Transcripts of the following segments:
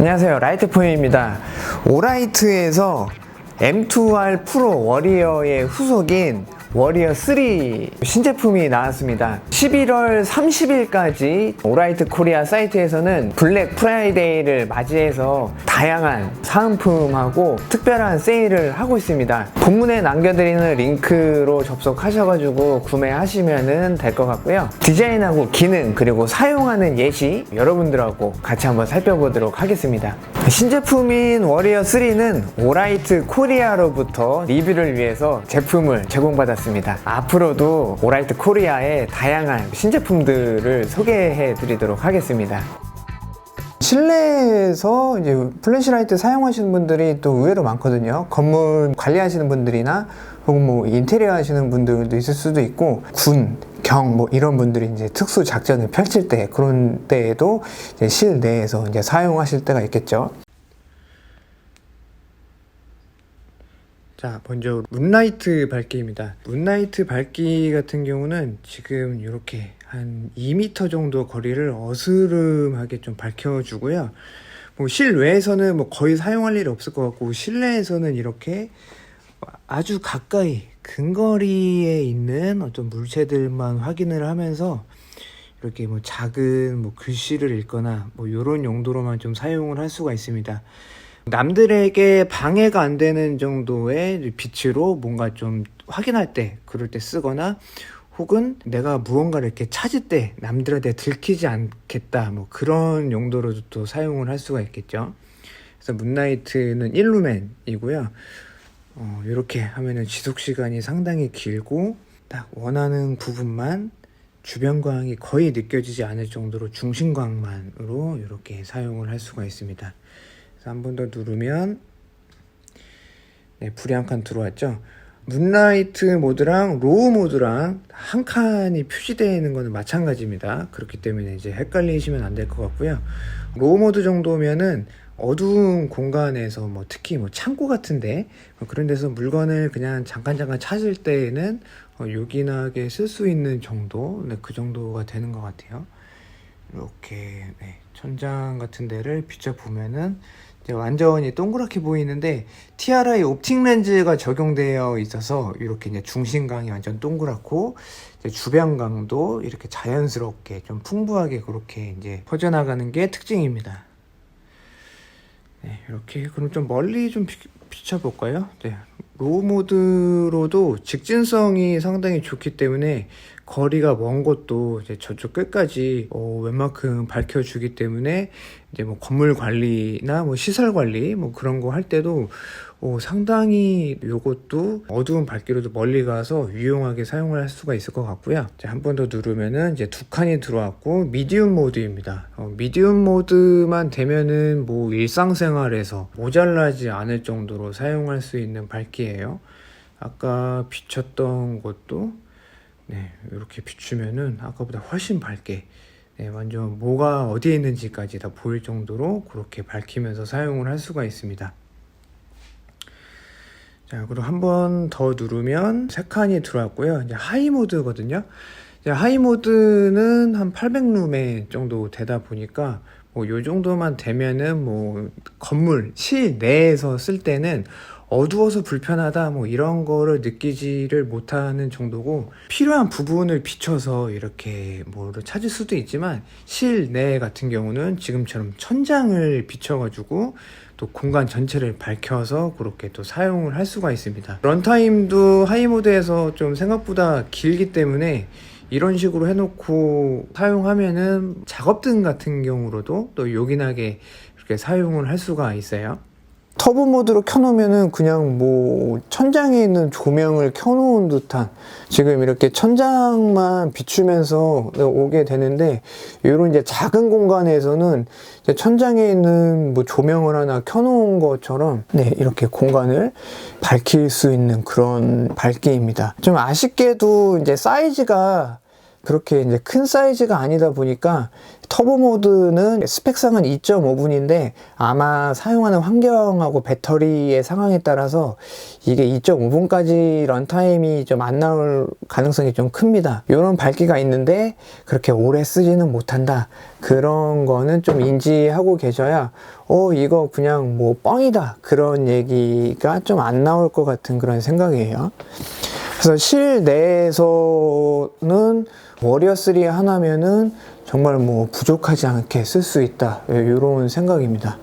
안녕하세요. 라이트포인입니다. 오라이트에서 M2R 프로 워리어의 후속인 워리어 3 신제품이 나왔습니다. 11월 30일까지 오라이트 코리아 사이트에서는 블랙 프라이데이를 맞이해서 다양한 사은품하고 특별한 세일을 하고 있습니다. 본문에 남겨드리는 링크로 접속하셔가지고 구매하시면 될 것 같고요. 디자인하고 기능 그리고 사용하는 예시 여러분들하고 같이 한번 살펴보도록 하겠습니다. 신제품인 워리어 3는 오라이트 코리아로부터 리뷰를 위해서 제품을 제공받았습니다. 앞으로도 오라이트 코리아의 다양한 신제품들을 소개해 드리도록 하겠습니다. 실내에서 이제 플래시라이트 사용하시는 분들이 또 의외로 많거든요. 건물 관리하시는 분들이나 혹은 뭐 인테리어 하시는 분들도 있을 수도 있고 군, 경 뭐 이런 분들이 이제 특수 작전을 펼칠 때 그런 때에도 실내에서 이제 사용하실 때가 있겠죠. 자, 먼저 문라이트 밝기입니다. 문라이트 밝기 같은 경우는 지금 이렇게 한 2m 정도 거리를 어스름하게 좀 밝혀주고요. 뭐 실외에서는 뭐 거의 사용할 일이 없을 것 같고 실내에서는 이렇게 아주 가까이 근거리에 있는 어떤 물체들만 확인을 하면서 이렇게 뭐 작은 뭐 글씨를 읽거나 뭐 이런 용도로만 좀 사용을 할 수가 있습니다. 남들에게 방해가 안 되는 정도의 빛으로 뭔가 좀 확인할 때, 그럴 때 쓰거나 혹은 내가 무언가를 이렇게 찾을 때 남들한테 들키지 않겠다, 뭐 그런 용도로도 또 사용을 할 수가 있겠죠. 그래서 문나이트는 일루멘이고요. 어, 이렇게 하면은 지속 시간이 상당히 길고 딱 원하는 부분만 주변광이 거의 느껴지지 않을 정도로 중심광만으로 이렇게 사용을 할 수가 있습니다. 한 번 더 누르면 네, 불이 한 칸 들어왔죠. 문라이트 모드랑 로우 모드랑 한 칸이 표시되어 있는 거는 마찬가지입니다. 그렇기 때문에 이제 헷갈리시면 안 될 것 같고요. 로우 모드 정도면은 어두운 공간에서 뭐 특히 뭐 창고 같은데 뭐 그런 데서 물건을 그냥 잠깐 잠깐 찾을 때에는 어, 요긴하게 쓸 수 있는 정도, 네, 그 정도가 되는 것 같아요. 이렇게 네, 천장 같은 데를 비춰 보면은 완전히 동그랗게 보이는데 TRI 옵틱 렌즈가 적용되어 있어서 이렇게 이제 중심광이 완전 동그랗고 주변광도 이렇게 자연스럽게 좀 풍부하게 그렇게 이제 퍼져나가는 게 특징입니다. 네, 이렇게 그럼 좀 멀리 좀 비, 비춰볼까요? 네, 로우 모드로도 직진성이 상당히 좋기 때문에 거리가 먼 곳도 이제 저쪽 끝까지 어, 웬만큼 밝혀주기 때문에 이제 뭐 건물 관리나 뭐 시설 관리 뭐 그런 거 할 때도 어, 상당히 요것도 어두운 밝기로도 멀리 가서 유용하게 사용을 할 수가 있을 것 같고요. 한 번 더 누르면은 이제 두 칸이 들어왔고 미디움 모드입니다. 어, 미디움 모드만 되면은 뭐 일상생활에서 모자라지 않을 정도로 사용할 수 있는 밝기예요. 아까 비쳤던 것도 네, 이렇게 비추면은 아까보다 훨씬 밝게 네, 완전 뭐가 어디에 있는지까지 다 보일 정도로 그렇게 밝히면서 사용을 할 수가 있습니다. 자, 그리고 한 번 더 누르면 세 칸이 들어왔고요. 이제 하이 모드거든요. 이제 하이 모드는 한 800루멘 정도 되다 보니까 뭐 요 정도만 되면은 뭐 건물 실내에서 쓸 때는 어두워서 불편하다 뭐 이런 거를 느끼지를 못하는 정도고 필요한 부분을 비춰서 이렇게 뭐를 찾을 수도 있지만 실내 같은 경우는 지금처럼 천장을 비춰가지고 또 공간 전체를 밝혀서 그렇게 또 사용을 할 수가 있습니다. 런타임도 하이 모드에서 좀 생각보다 길기 때문에 이런 식으로 해놓고 사용하면은 작업등 같은 경우로도 또 요긴하게 이렇게 사용을 할 수가 있어요 터보 모드로 켜놓으면은 그냥 뭐 천장에 있는 조명을 켜놓은 듯한 지금 이렇게 천장만 비추면서 오게 되는데 이런 이제 작은 공간에서는 이제 천장에 있는 뭐 조명을 하나 켜놓은 것처럼 네 이렇게 공간을 밝힐 수 있는 그런 밝기입니다. 좀 아쉽게도 이제 사이즈가 그렇게 이제 큰 사이즈가 아니다 보니까 터보 모드는 스펙상은 2.5분인데 아마 사용하는 환경하고 배터리의 상황에 따라서 이게 2.5분까지 런타임이 좀 안 나올 가능성이 좀 큽니다. 이런 밝기가 있는데 그렇게 오래 쓰지는 못한다. 그런 거는 좀 인지하고 계셔야 어 이거 그냥 뭐 뻥이다 그런 얘기가 좀 안 나올 것 같은 그런 생각이에요. 그래서 실내에서는 워리어 3 하나면은 정말 뭐 부족하지 않게 쓸 수 있다 이런 생각입니다.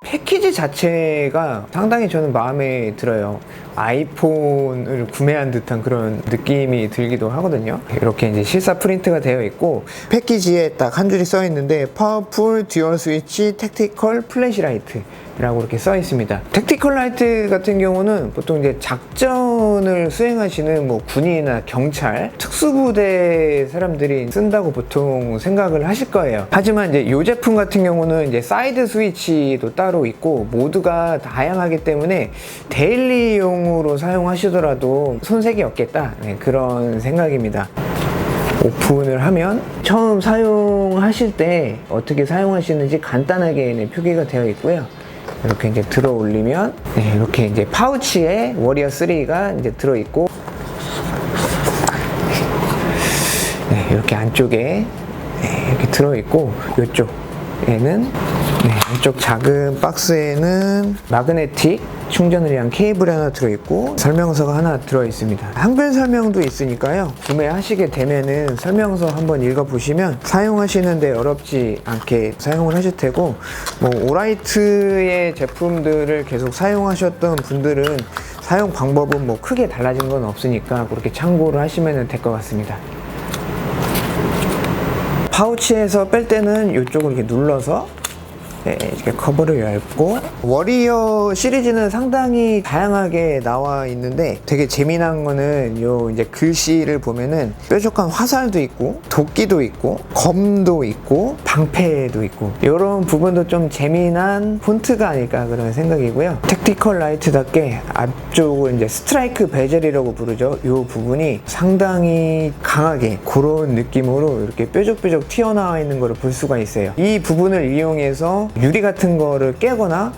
패키지 자체가 상당히 저는 마음에 들어요. 아이폰을 구매한 듯한 그런 느낌이 들기도 하거든요. 이렇게 이제 실사 프린트가 되어 있고 패키지에 딱 한 줄이 써 있는데 파워풀 듀얼 스위치 택티컬 플래시라이트 라고 이렇게 써 있습니다. 택티컬 라이트 같은 경우는 보통 이제 작전을 수행하시는 뭐 군인이나 경찰, 특수부대 사람들이 쓴다고 보통 생각을 하실 거예요. 하지만 이제 이 제품 같은 경우는 이제 사이드 스위치도 따로 있고 모두가 다양하기 때문에 데일리용으로 사용하시더라도 손색이 없겠다 네, 그런 생각입니다. 오픈을 하면 처음 사용하실 때 어떻게 사용하시는지 간단하게 네, 표기가 되어 있고요. 이렇게 이제 들어 올리면 네, 이렇게 이제 파우치에 워리어 3가 이제 들어 있고 네, 이렇게 안쪽에 네, 이렇게 들어 있고 이쪽에는 네, 이쪽 작은 박스에는 마그네틱 충전을 위한 케이블이 하나 들어있고 설명서가 하나 들어있습니다. 한글 설명도 있으니까요. 구매하시게 되면은 설명서 한번 읽어보시면 사용하시는데 어렵지 않게 사용을 하실 테고 뭐 오라이트의 제품들을 계속 사용하셨던 분들은 사용 방법은 뭐 크게 달라진 건 없으니까 그렇게 참고를 하시면 될 것 같습니다. 파우치에서 뺄 때는 이쪽을 이렇게 눌러서 네, 이렇게 커버를 얇고 워리어 시리즈는 상당히 다양하게 나와 있는데 되게 재미난 거는 요 이제 글씨를 보면은 뾰족한 화살도 있고 도끼도 있고 검도 있고 방패도 있고 이런 부분도 좀 재미난 폰트가 아닐까 그런 생각이고요. 택티컬 라이트답게 앞쪽을 이제 스트라이크 베젤이라고 부르죠. 요 부분이 상당히 강하게 그런 느낌으로 이렇게 뾰족뾰족 튀어나와 있는 것을 볼 수가 있어요. 이 부분을 이용해서 유리 같은 거를 깨거나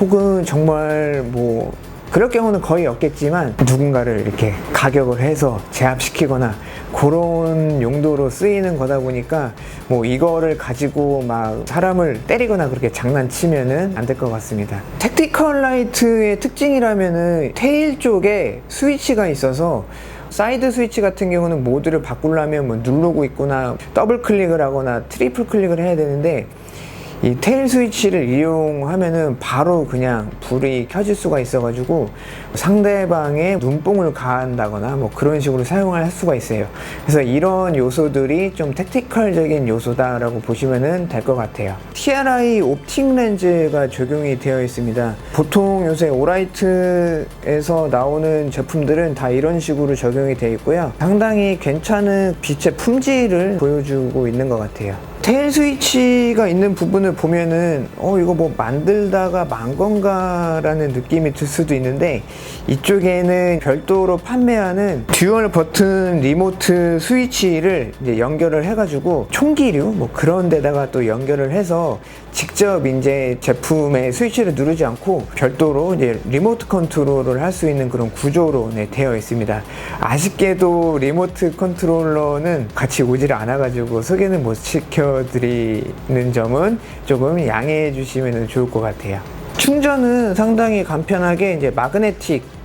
혹은 정말 뭐 그럴 경우는 거의 없겠지만 누군가를 이렇게 가격을 해서 제압시키거나 그런 용도로 쓰이는 거다 보니까 뭐 이거를 가지고 막 사람을 때리거나 그렇게 장난치면은 안 될 것 같습니다. 택티컬 라이트의 특징이라면은 테일 쪽에 스위치가 있어서 사이드 스위치 같은 경우는 모드를 바꾸려면 뭐 누르고 있거나 더블 클릭을 하거나 트리플 클릭을 해야 되는데 이 테일 스위치를 이용하면은 바로 그냥 불이 켜질 수가 있어가지고 상대방의 눈뽕을 가한다거나 뭐 그런 식으로 사용을 할 수가 있어요. 그래서 이런 요소들이 좀 택티컬적인 요소다라고 보시면은 될 것 같아요. TRI 옵틱 렌즈가 적용이 되어 있습니다. 보통 요새 오라이트에서 나오는 제품들은 다 이런 식으로 적용이 되어 있고요. 상당히 괜찮은 빛의 품질을 보여주고 있는 것 같아요. 테일 스위치가 있는 부분을 보면은 어 이거 뭐 만들다가 만 건가라는 느낌이 들 수도 있는데 이쪽에는 별도로 판매하는 듀얼 버튼 리모트 스위치를 연결을 해가지고 총기류 뭐 그런 데다가 또 연결을 해서 직접 이제 제품의 스위치를 누르지 않고 별도로 이제 리모트 컨트롤을 할 수 있는 그런 구조로 네, 되어 있습니다. 아쉽게도 리모트 컨트롤러는 같이 오지를 않아가지고 소개는 못 시켜드리는 점은 조금 양해해 주시면 좋을 것 같아요. 충전은 상당히 간편하게 이제 마그네틱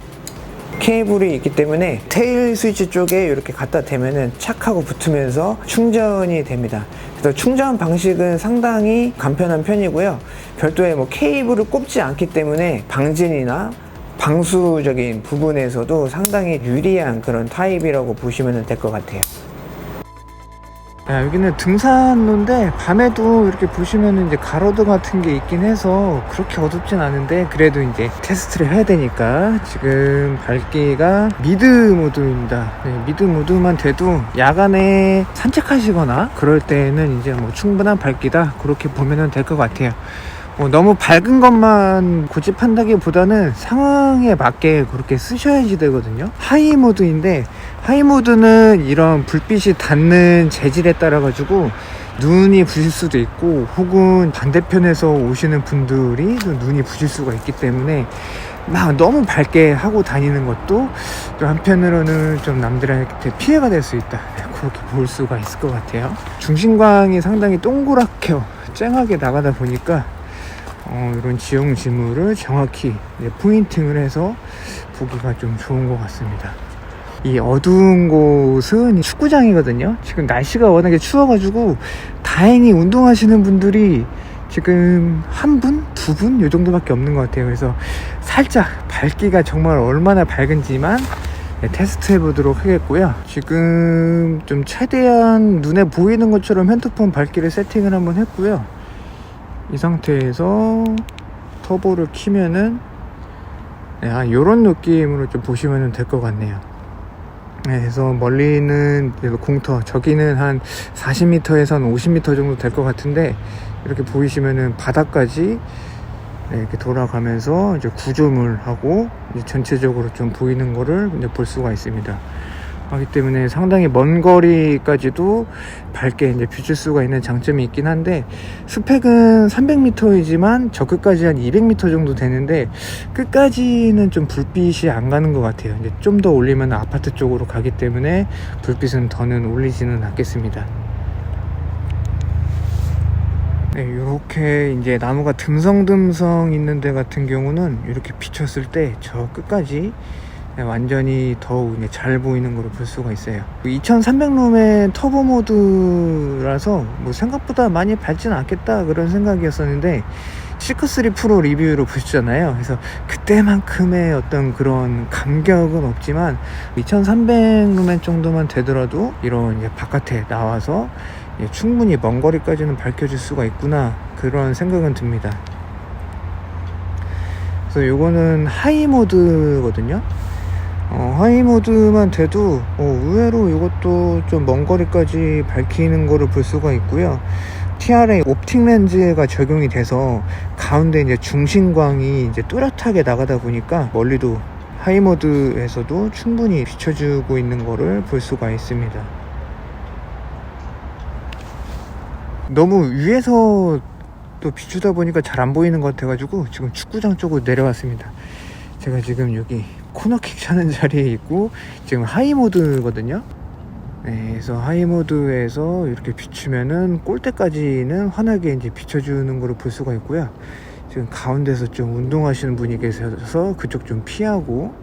케이블이 있기 때문에 테일 스위치 쪽에 이렇게 갖다 대면은 착 하고 붙으면서 충전이 됩니다. 그래서 충전 방식은 상당히 간편한 편이고요. 별도의 뭐 케이블을 꼽지 않기 때문에 방진이나 방수적인 부분에서도 상당히 유리한 그런 타입이라고 보시면 될 것 같아요. 야, 여기는 등산로인데 밤에도 이렇게 보시면은 이제 가로등 같은 게 있긴 해서 그렇게 어둡진 않은데 그래도 이제 테스트를 해야 되니까 지금 밝기가 미드 모드입니다. 네, 미드 모드만 돼도 야간에 산책하시거나 그럴 때는 이제 뭐 충분한 밝기다 그렇게 보면은 될 것 같아요. 뭐 너무 밝은 것만 고집한다기보다는 상황에 맞게 그렇게 쓰셔야지 되거든요. 하이 모드인데 하이 모드는 이런 불빛이 닿는 재질에 따라 가지고 눈이 부실 수도 있고 혹은 반대편에서 오시는 분들이 또 눈이 부실 수가 있기 때문에 막 너무 밝게 하고 다니는 것도 또 한편으로는 좀 남들한테 피해가 될 수 있다. 네, 그렇게 볼 수가 있을 것 같아요. 중심광이 상당히 동그랗게 쨍하게 나가다 보니까 어, 이런 지형 지물을 정확히 네, 포인팅을 해서 보기가 좀 좋은 것 같습니다 이 어두운 곳은 축구장이거든요. 지금 날씨가 워낙에 추워가지고 다행히 운동하시는 분들이 지금 한 분, 두 분, 요 정도밖에 없는 것 같아요. 그래서 살짝 밝기가 정말 얼마나 밝은지만 네, 테스트 해보도록 하겠고요. 지금 좀 최대한 눈에 보이는 것처럼 핸드폰 밝기를 세팅을 한번 했고요. 이 상태에서 터보를 키면은 네, 한 요런 느낌으로 좀 보시면 될 것 같네요. 네, 그래서 멀리는 공터 저기는 한 40m에서 한 50m 정도 될 것 같은데 이렇게 보이시면은 바닥까지 네, 이렇게 돌아가면서 이제 구조물하고 이제 전체적으로 좀 보이는 거를 이제 볼 수가 있습니다. 하기 때문에 상당히 먼 거리까지도 밝게 이제 비출 수가 있는 장점이 있긴 한데 스펙은 300m이지만 저 끝까지 한 200m 정도 되는데 끝까지는 좀 불빛이 안 가는 것 같아요. 이제 좀 더 올리면 아파트 쪽으로 가기 때문에 불빛은 더는 올리지는 않겠습니다. 네, 이렇게 이제 나무가 듬성듬성 있는 데 같은 경우는 이렇게 비쳤을 때 저 끝까지 네, 완전히 더욱 잘 보이는 걸로 볼 수가 있어요. 2300룸의 터보 모드라서 뭐 생각보다 많이 밝지는 않겠다 그런 생각이었었는데 시크3 프로 리뷰로 보셨잖아요. 그래서 그때만큼의 어떤 그런 감격은 없지만 2300룸 정도만 되더라도 이런 바깥에 나와서 예, 충분히 먼 거리까지는 밝혀질 수가 있구나 그런 생각은 듭니다. 그래서 요거는 하이 모드거든요 어, 하이 모드만 돼도 어, 의외로 이것도 좀 먼 거리까지 밝히는 거를 볼 수가 있고요. TRA 옵틱 렌즈가 적용이 돼서 가운데 이제 중심광이 이제 뚜렷하게 나가다 보니까 멀리도 하이 모드에서도 충분히 비춰주고 있는 거를 볼 수가 있습니다. 너무 위에서 또 비추다 보니까 잘 안 보이는 것 같아가지고 지금 축구장 쪽으로 내려왔습니다. 제가 지금 여기 코너킥 차는 자리에 있고 지금 하이 모드거든요. 네, 그래서 하이 모드에서 이렇게 비추면은 골대까지는 환하게 이제 비춰주는 거를 볼 수가 있고요. 지금 가운데서 좀 운동하시는 분이 계셔서 그쪽 좀 피하고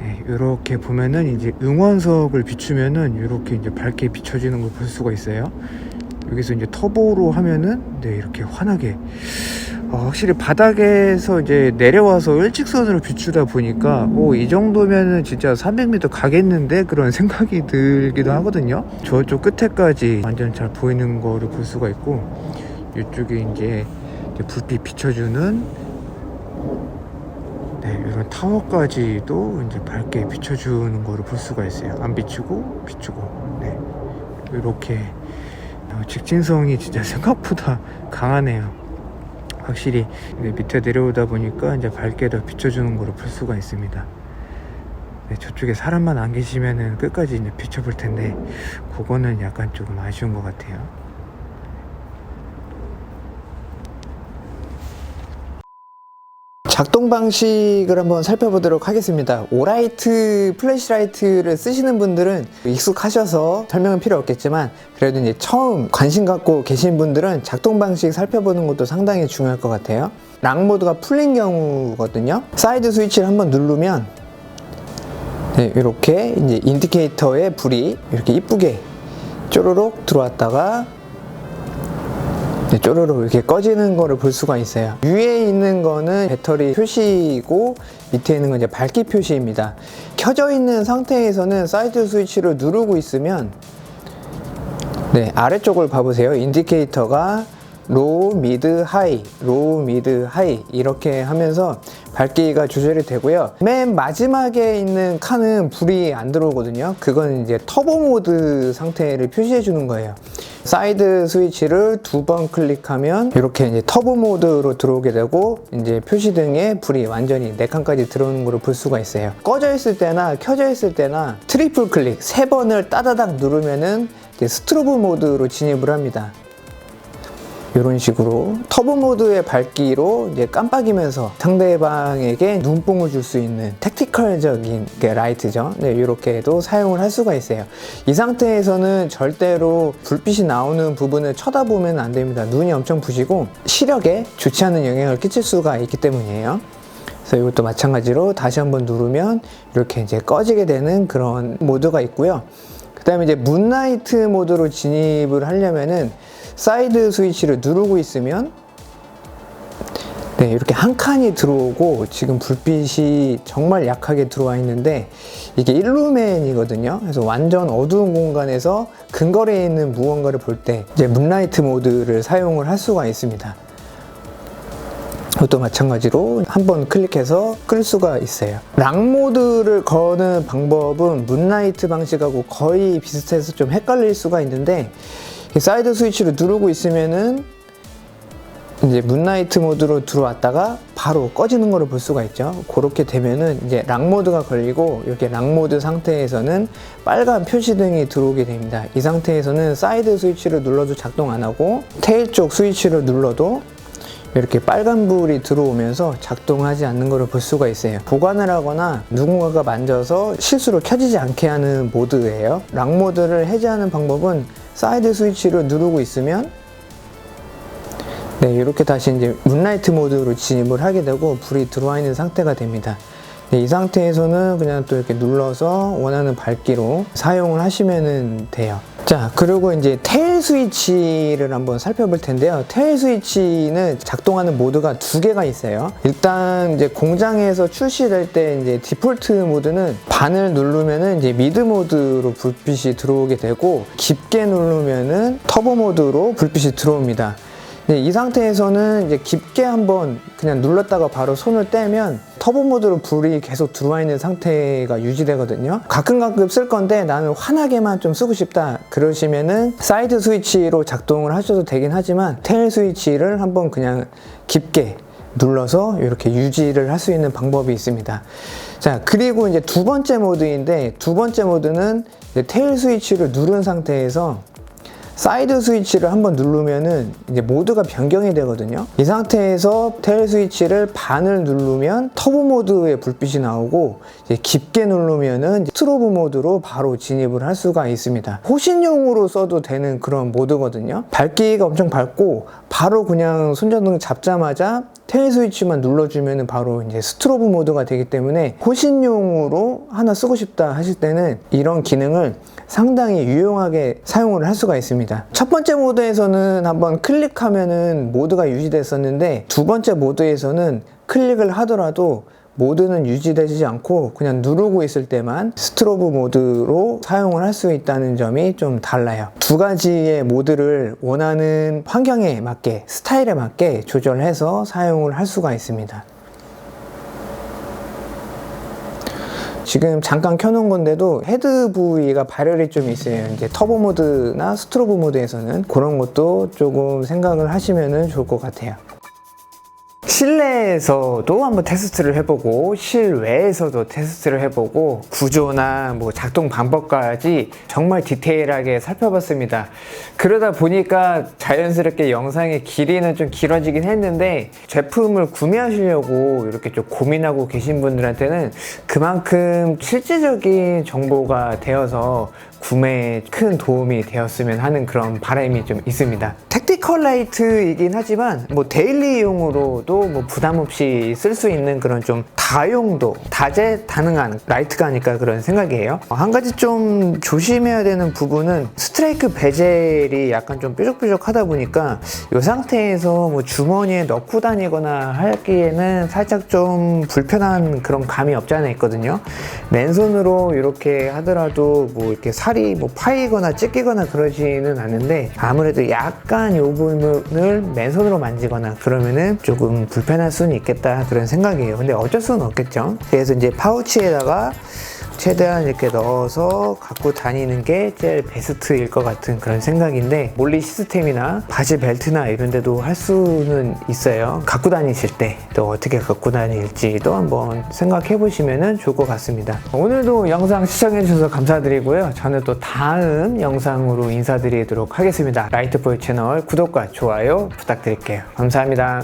네, 이렇게 보면은 이제 응원석을 비추면은 이렇게 이제 밝게 비춰지는 걸 볼 수가 있어요. 여기서 이제 터보로 하면은 네 이렇게 환하게 어, 확실히 바닥에서 이제 내려와서 일직선으로 비추다 보니까 오, 이 정도면은 진짜 300m 가겠는데 그런 생각이 들기도 하거든요. 저쪽 끝에까지 완전 잘 보이는 거를 볼 수가 있고 이쪽에 이제 불빛 비춰주는 네, 이런 타워까지도 이제 밝게 비춰주는 거를 볼 수가 있어요. 안 비추고 비추고 네, 이렇게 어, 직진성이 진짜 생각보다 강하네요. 확실히 밑에 내려오다 보니까 이제 밝게 더 비춰주는 거로 볼 수가 있습니다. 네, 저쪽에 사람만 안 계시면은 끝까지 이제 비춰볼 텐데 그거는 약간 조금 아쉬운 것 같아요. 작동 방식을 한번 살펴보도록 하겠습니다. 오라이트 플래시라이트를 쓰시는 분들은 익숙하셔서 설명은 필요 없겠지만 그래도 이제 처음 관심 갖고 계신 분들은 작동 방식 살펴보는 것도 상당히 중요할 것 같아요. 락 모드가 풀린 경우거든요. 사이드 스위치를 한번 누르면 네, 이렇게 이제 인디케이터에 불이 이렇게 이쁘게 쪼르륵 들어왔다가 네, 쪼르르 이렇게 꺼지는 거를 볼 수가 있어요. 위에 있는 거는 배터리 표시이고 밑에 있는 건 이제 밝기 표시입니다. 켜져 있는 상태에서는 사이드 스위치를 누르고 있으면 네, 아래쪽을 봐보세요. 인디케이터가 로우, 미드, 하이, 로우, 미드, 하이 이렇게 하면서 밝기가 조절이 되고요. 맨 마지막에 있는 칸은 불이 안 들어오거든요. 그건 이제 터보 모드 상태를 표시해 주는 거예요. 사이드 스위치를 두 번 클릭하면 이렇게 이제 터보 모드로 들어오게 되고 이제 표시등에 불이 완전히 네 칸까지 들어오는 걸볼 수가 있어요. 꺼져 있을 때나 켜져 있을 때나 트리플 클릭 세 번을 따다닥 누르면은 스트로브 모드로 진입을 합니다. 이런 식으로 터보 모드의 밝기로 이제 깜빡이면서 상대방에게 눈뽕을 줄 수 있는 택티컬적인 게 라이트죠. 네, 이렇게도 사용을 할 수가 있어요. 이 상태에서는 절대로 불빛이 나오는 부분을 쳐다보면 안 됩니다. 눈이 엄청 부시고 시력에 좋지 않은 영향을 끼칠 수가 있기 때문이에요. 그래서 이것도 마찬가지로 다시 한번 누르면 이렇게 이제 꺼지게 되는 그런 모드가 있고요. 그 다음에 이제 문라이트 모드로 진입을 하려면은 사이드 스위치를 누르고 있으면 네, 이렇게 한 칸이 들어오고 지금 불빛이 정말 약하게 들어와 있는데 이게 일루멘이거든요. 그래서 완전 어두운 공간에서 근거리에 있는 무언가를 볼 때 이제 문라이트 모드를 사용을 할 수가 있습니다. 이것도 마찬가지로 한번 클릭해서 끌 수가 있어요. 락 모드를 거는 방법은 문라이트 방식하고 거의 비슷해서 좀 헷갈릴 수가 있는데 이 사이드 스위치를 누르고 있으면은 이제 문라이트 모드로 들어왔다가 바로 꺼지는 거를 볼 수가 있죠. 그렇게 되면은 이제 락 모드가 걸리고 이렇게 락 모드 상태에서는 빨간 표시등이 들어오게 됩니다. 이 상태에서는 사이드 스위치를 눌러도 작동 안 하고 테일 쪽 스위치를 눌러도 이렇게 빨간 불이 들어오면서 작동하지 않는 것을 볼 수가 있어요. 보관을 하거나 누군가가 만져서 실수로 켜지지 않게 하는 모드예요. 락 모드를 해제하는 방법은 사이드 스위치를 누르고 있으면 네, 이렇게 다시 이제 문라이트 모드로 진입을 하게 되고 불이 들어와 있는 상태가 됩니다. 네, 이 상태에서는 그냥 또 이렇게 눌러서 원하는 밝기로 사용을 하시면 돼요. 자, 그리고 이제 테일 스위치를 한번 살펴볼 텐데요. 테일 스위치는 작동하는 모드가 두 개가 있어요. 일단 이제 공장에서 출시될 때 이제 디폴트 모드는 반을 누르면은 이제 미드 모드로 불빛이 들어오게 되고 깊게 누르면은 터보 모드로 불빛이 들어옵니다. 네, 이 상태에서는 이제 깊게 한번 그냥 눌렀다가 바로 손을 떼면 터보 모드로 불이 계속 들어와 있는 상태가 유지되거든요. 가끔 가끔 쓸 건데 나는 환하게만 좀 쓰고 싶다. 그러시면은 사이드 스위치로 작동을 하셔도 되긴 하지만 테일 스위치를 한번 그냥 깊게 눌러서 이렇게 유지를 할 수 있는 방법이 있습니다. 자, 그리고 이제 두 번째 모드인데 두 번째 모드는 테일 스위치를 누른 상태에서 사이드 스위치를 한번 누르면은 이제 모드가 변경이 되거든요. 이 상태에서 테일 스위치를 반을 누르면 터보 모드의 불빛이 나오고 깊게 누르면은 스트로브 모드로 바로 진입을 할 수가 있습니다. 호신용으로 써도 되는 그런 모드거든요. 밝기가 엄청 밝고 바로 그냥 손전등 잡자마자 테일 스위치만 눌러주면 바로 이제 스트로브 모드가 되기 때문에 호신용으로 하나 쓰고 싶다 하실 때는 이런 기능을 상당히 유용하게 사용을 할 수가 있습니다. 첫 번째 모드에서는 한번 클릭하면은 모드가 유지됐었는데 두 번째 모드에서는 클릭을 하더라도 모드는 유지되지 않고 그냥 누르고 있을 때만 스트로브 모드로 사용을 할 수 있다는 점이 좀 달라요. 두 가지의 모드를 원하는 환경에 맞게 스타일에 맞게 조절해서 사용을 할 수가 있습니다. 지금 잠깐 켜놓은 건데도 헤드 부위가 발열이 좀 있어요. 이제 터보 모드나 스트로브 모드에서는 그런 것도 조금 생각을 하시면 좋을 것 같아요. 실내에서도 한번 테스트를 해보고 실외에서도 테스트를 해보고 구조나 뭐 작동 방법까지 정말 디테일하게 살펴봤습니다. 그러다 보니까 자연스럽게 영상의 길이는 좀 길어지긴 했는데 제품을 구매하시려고 이렇게 좀 고민하고 계신 분들한테는 그만큼 실질적인 정보가 되어서 구매에 큰 도움이 되었으면 하는 그런 바람이 좀 있습니다. 택티컬 라이트이긴 하지만 뭐 데일리용으로도 뭐 부담 없이 쓸 수 있는 그런 좀 다용도, 다재다능한 라이트가니까 그런 생각이에요. 어, 한 가지 좀 조심해야 되는 부분은 스트라이크 베젤이 약간 좀 뾰족뾰족하다 보니까 이 상태에서 뭐 주머니에 넣고 다니거나 하기에는 살짝 좀 불편한 그런 감이 없지 않아 있거든요. 맨손으로 이렇게 하더라도 뭐 이렇게 살이 뭐 파이거나 찢기거나 그러지는 않는데 아무래도 약간 이 부분을 맨손으로 만지거나 그러면은 조금 불편할 수는 있겠다 그런 생각이에요. 근데 어쩔 수는 없겠죠. 그래서 이제 파우치에다가 최대한 이렇게 넣어서 갖고 다니는 게 제일 베스트일 것 같은 그런 생각인데 몰리 시스템이나 바지 벨트나 이런 데도 할 수는 있어요. 갖고 다니실 때 또 어떻게 갖고 다닐지도 한번 생각해 보시면 좋을 것 같습니다. 오늘도 영상 시청해 주셔서 감사드리고요. 저는 또 다음 영상으로 인사드리도록 하겠습니다. 라이트보이 채널 구독과 좋아요 부탁드릴게요. 감사합니다